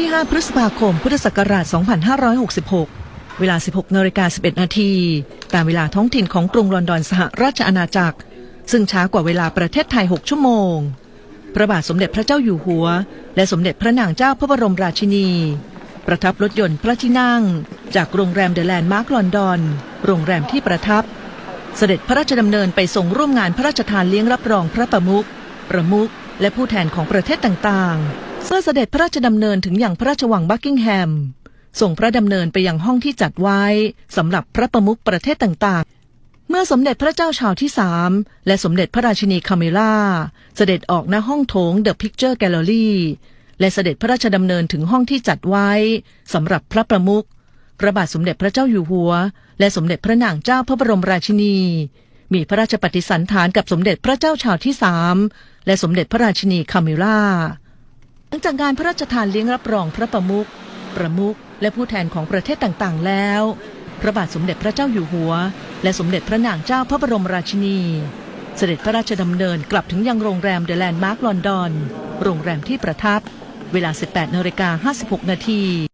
ที่ 5 พฤษภาคม พุทธศักราช 2566 เวลา 16นาฬิกา11 นาที ตามเวลาท้องถิ่นของกรุงลอนดอนสหราชอาณาจักร ซึ่งช้ากว่าเวลาประเทศไทย 6 ชั่วโมง พระบาทสมเด็จพระเจ้าอยู่หัว และสมเด็จพระนางเจ้าพระบรมราชินี ประทับรถยนต์พระที่นั่ง จากโรงแรมเดอะแลนด์มาร์กลอนดอน โรงแรมที่ประทับ เสด็จพระราชดำเนินไปทรงร่วมงานพระราชทานเลี้ยงรับรองพระประมุขประมุขและผู้แทนของประเทศต่างๆ เมื่อเสด็จพระราชดำเนินถึงอย่างพระราชวังบักกิงแฮมส่งพระดำเนินไปยังห้องที่จัดไว้สำหรับพระประมุขประเทศต่างๆ เมื่อสมเด็จพระเจ้าชาวที่สามและสมเด็จพระราชินีคาเมล่า เสด็จออกณห้องโถงเดอะพิกเจอร์แกลเลอรี่และเสด็จพระราชดำเนินถึงห้องที่จัดไว้สำหรับพระประมุขพระบาทสมเด็จพระเจ้าอยู่หัว และสมเด็จพระนางเจ้าพระบรมราชินี มีพระราชปฏิสันถานกับสมเด็จพระเจ้าชาวที่สามและสมเด็จพระราชินีคามิล่า ลังจากงานพระราชทานเลี้ยงรับรองพระประมุข ประมุขและผู้แทนของประเทศต่างๆ แล้ว พระบาทสมเด็จพระเจ้าอยู่หัว และสมเด็จพระนางเจ้าพระบรมราชินี เสด็จพระราชดำเนินกลับถึงยังโรงแรมเดอะแลนด์มาร์คลอนดอน โรงแรมที่ประทับ เวลา 18นาฬิกา56นาที